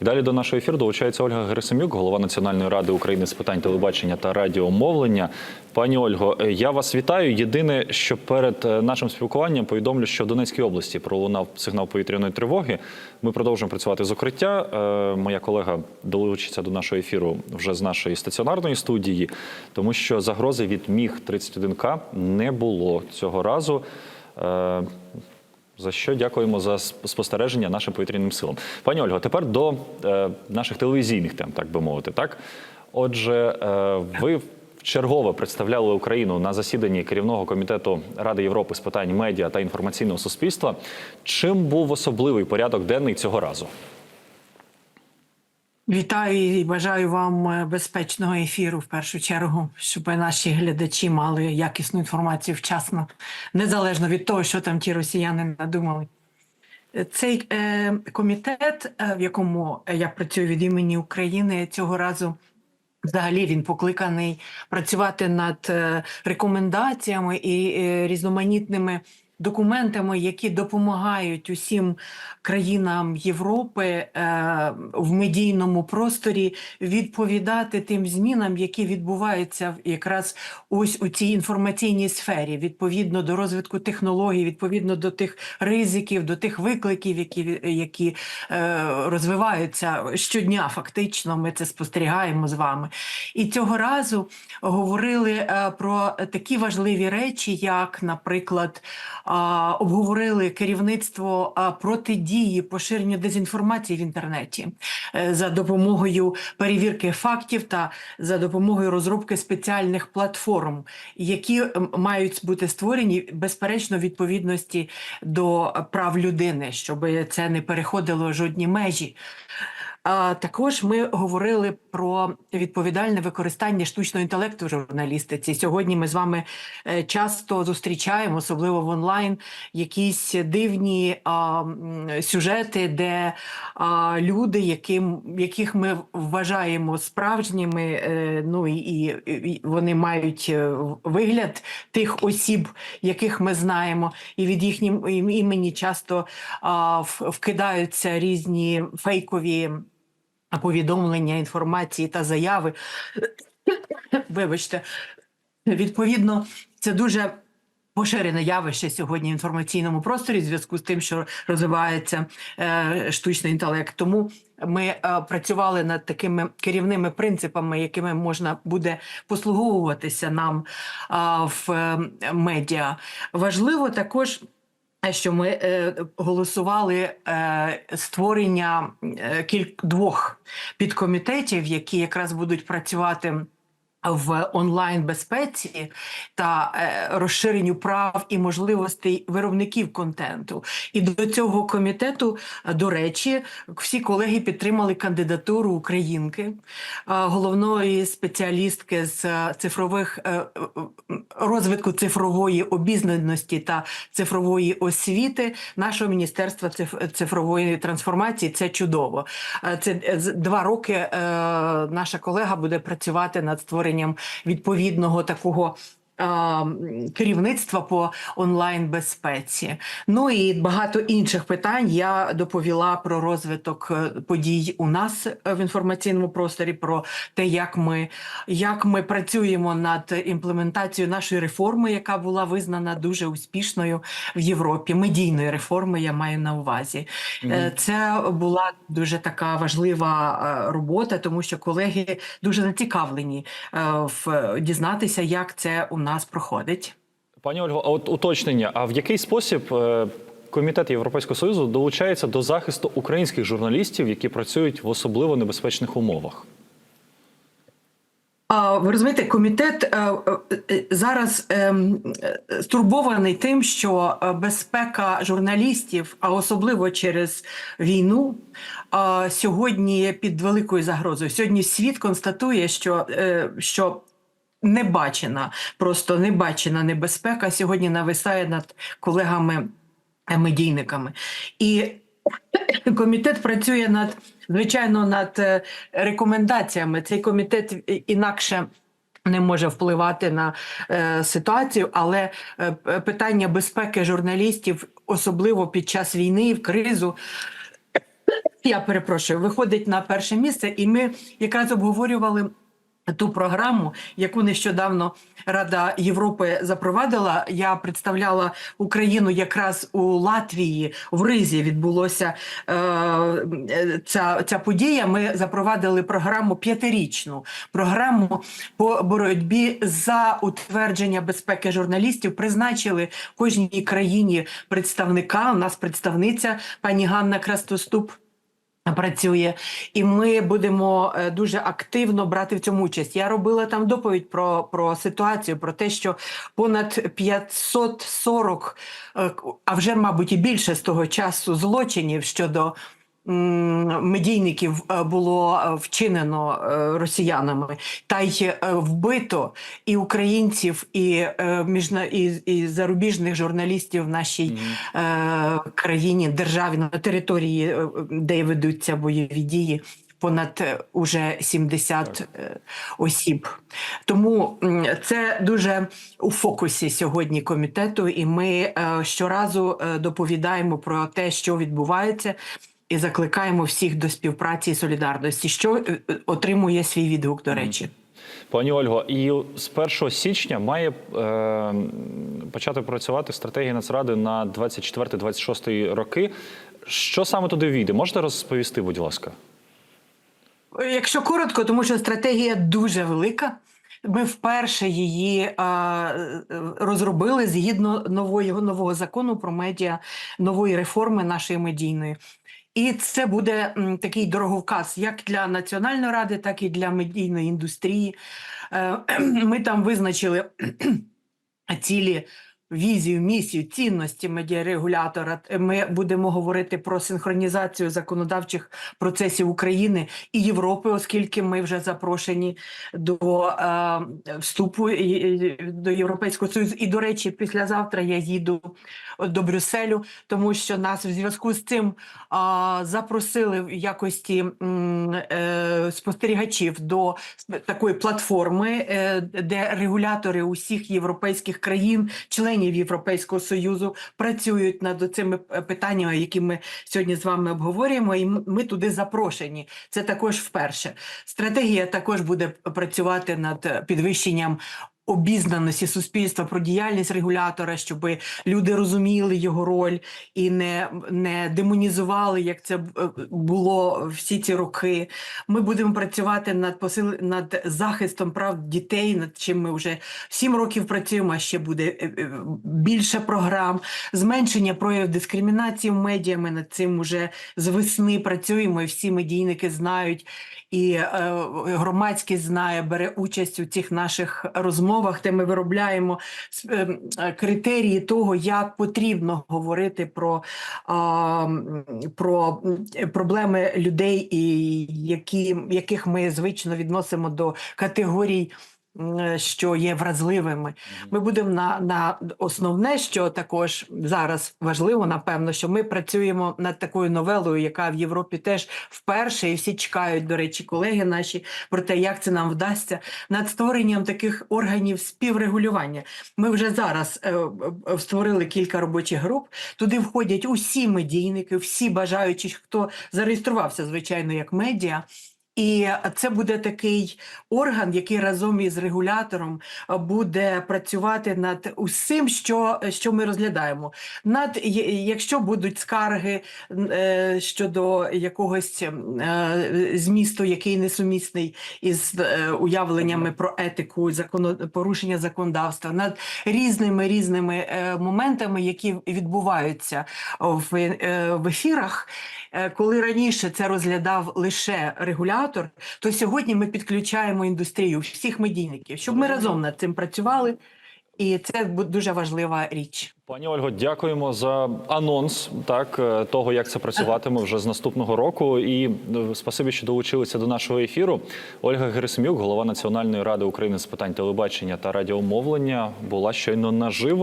І далі до нашого ефіру долучається Ольга Герасимюк, голова Національної ради України з питань телебачення та радіомовлення. Пані Ольго, е, я вас вітаю. Єдине, що перед е, нашим спілкуванням повідомлю, що в Донецькій області пролунав сигнал повітряної тривоги. Ми продовжуємо працювати з укриття. Е, Моя колега долучиться до нашого ефіру вже з нашої стаціонарної студії, тому що загрози від міг 31К не було цього разу. За що дякуємо за сп- спостереження нашим повітряним силам. Пані Ольго, тепер до е, наших телевізійних тем, так би мовити. Так, отже, е, ви чергово представляли Україну на засіданні керівного комітету Ради Європи з питань медіа та інформаційного суспільства. Чим був особливий порядок денний цього разу? Вітаю і бажаю вам е, безпечного ефіру в першу чергу, щоб наші глядачі мали якісну інформацію вчасно, незалежно від того, що там ті росіяни надумали. Цей е, комітет, е, в якому я працюю від імені України, цього разу взагалі він покликаний працювати над е, рекомендаціями і різноманітними документами, які допомагають усім країнам Європи е, в медійному просторі відповідати тим змінам, які відбуваються якраз ось у цій інформаційній сфері, відповідно до розвитку технологій, відповідно до тих ризиків, до тих викликів, які, які е, розвиваються щодня. Фактично, ми це спостерігаємо з вами. І цього разу говорили е, про такі важливі речі, як, наприклад, обговорили керівництво протидії поширенню дезінформації в інтернеті е, за допомогою перевірки фактів та за допомогою розробки спеціальних платформ, які мають бути створені безперечно відповідності до прав людини, щоб це не переходило жодні межі. Також ми говорили про відповідальне використання штучного інтелекту в журналістиці. Сьогодні ми з вами е, часто зустрічаємо, особливо в онлайн, якісь дивні сюжети, де люди, яким, яких ми вважаємо справжніми, е, ну і, і, вони мають е, вигляд тих осіб, яких ми знаємо, і від їхнім імені часто вкидаються різні фейкові повідомлення, інформації та заяви. Вибачте, відповідно, це дуже. Поширене явище сьогодні в інформаційному просторі в зв'язку з тим, що розвивається е, штучний інтелект. Тому ми е, працювали над такими керівними принципами, якими можна буде послуговуватися нам а, в е, медіа. Важливо також. Що ми е, голосували е, створення е, кіль двох підкомітетів, які якраз будуть працювати в онлайн безпеці та е, розширенню прав і можливостей виробників контенту. І до цього комітету, е, до речі, всі колеги підтримали кандидатуру українки, е, головної спеціалістки з цифрових розвитку цифрової обізнаності та цифрової освіти нашого міністерства цифрової трансформації. Це чудово. Це два роки наша колега буде працювати над створенням відповідного такого. Керівництва по онлайн безпеці, ну і багато інших питань я доповіла про розвиток е, подій у нас е, в інформаційному просторі, про те, як ми, як ми працюємо над імплементацією нашої реформи, яка була визнана дуже успішною в Європі. Медійної реформи я маю на увазі. Е, Це була дуже така важлива робота, тому що колеги дуже зацікавлені в дізнатися, як це у нас проходить. Пані Ольго, а от уточнення: а в який спосіб е, Комітет Європейського Союзу долучається до захисту українських журналістів, які працюють в особливо небезпечних умовах? Ви розумієте, комітет е, е, зараз ем, стурбований тим, що безпека журналістів, а особливо через війну, сьогодні під великою загрозою. Сьогодні світ констатує, що, е, що небачена, просто небачена небезпека сьогодні нависає над колегами е. І комітет працює над звичайно над е, рекомендаціями. Цей комітет інакше. Не може впливати на е, ситуацію, але е, питання безпеки журналістів, особливо під час війни, в кризу, я перепрошую, виходить на перше місце, і ми якраз обговорювали. Ту програму, яку нещодавно Рада Європи запровадила, я представляла Україну якраз у Латвії в Ризі. Відбулося е, ця, ця подія. Ми запровадили програму п'ятирічну програму по боротьбі за утвердження безпеки журналістів. Призначили кожній країні представника. У нас представниця пані Ганна Крастоступ працює, і ми будемо е, дуже активно брати в цьому участь. Я робила там доповідь про, про ситуацію, про те, що понад 540, е, а вже, мабуть, і більше з того часу злочинів щодо. Медійників е, було е, вчинено е, росіянами, та й вбито і українців, і, міжна, і, і зарубіжних журналістів в нашій е, країні, державі на території, де ведуться бойові дії. Понад уже 70 е, осіб. Тому це дуже у фокусі сьогодні комітету, і ми щоразу доповідаємо про те, що відбувається, і закликаємо всіх до співпраці і солідарності, що е, е, отримує свій відгук, до речі. Пані Ольго, і з 1 січня має е, почати працювати стратегія Нацради на 24-26 роки. Що саме туди війде? Можете розповісти, будь ласка? Якщо коротко, тому що стратегія дуже велика. Ми вперше її а, розробили згідно нового, нового закону про медіа, нової реформи нашої медійної. І це буде такий дороговказ як для Національної ради, так і для медійної індустрії. Е, ми там визначили цілі. Візію, місію, цінності медіарегулятора. Ми будемо говорити про синхронізацію законодавчих процесів України і Європи, оскільки ми вже запрошені до е, вступу до Європейського Союзу. І, до речі, післязавтра я їду до Брюсселю, тому що нас в зв'язку з цим а, запросили в якості е, спостерігачів до такої платформи, е, де регулятори усіх європейських країн, членів Європейського союзу, працюють над цими питаннями, які ми сьогодні з вами обговорюємо. І ми туди запрошені. Це також вперше. Стратегія також буде працювати над е, підвищенням обізнаності суспільства про діяльність регулятора, щоб люди розуміли його роль і не, не демонізували, як це е, було всі ці роки. Ми будемо працювати над посил... над захистом прав дітей, над чим ми вже сім років працюємо. а Ще буде е, е, більше програм, зменшення проявів дискримінації в медіа. Ми над цим уже з весни працюємо, і всі медійники знають. І е, громадськість знає, бере участь у цих наших розмовах, де ми виробляємо с- е, е, критерії того, як потрібно говорити про, про проблеми людей, які, яких ми звично відносимо до категорій. М, Що є вразливими, ми будемо на, на основне, що також зараз важливо, напевно, що ми працюємо над такою новелою, яка в Європі теж вперше, і всі чекають, до речі, колеги наші про те, як це нам вдасться, над створенням таких органів співрегулювання. Ми вже зараз е, е, створили кілька робочих груп. Туди входять усі медійники, всі бажаючі, хто зареєструвався, звичайно, як медіа. І це буде такий орган, який разом із регулятором е, буде працювати над усім, що, що ми розглядаємо. Над якщо будуть скарги е, щодо якогось е, змісту, який несумісний із е, уявленнями про етику, законо, порушення законодавства, над різними різними е, моментами, які відбуваються в, е, в ефірах. Е, Коли раніше це розглядав лише регулятор, то сьогодні ми підключаємо індустрію всіх медійників, щоб ми разом над цим працювали, і це дуже важлива річ. Пані Ольго, дякуємо за анонс так е, того, як це працюватиме вже з наступного року. І е, спасибі, що долучилися до нашого ефіру. Ольга Герасимюк, голова Національної ради України з питань телебачення та радіомовлення, була щойно наживо.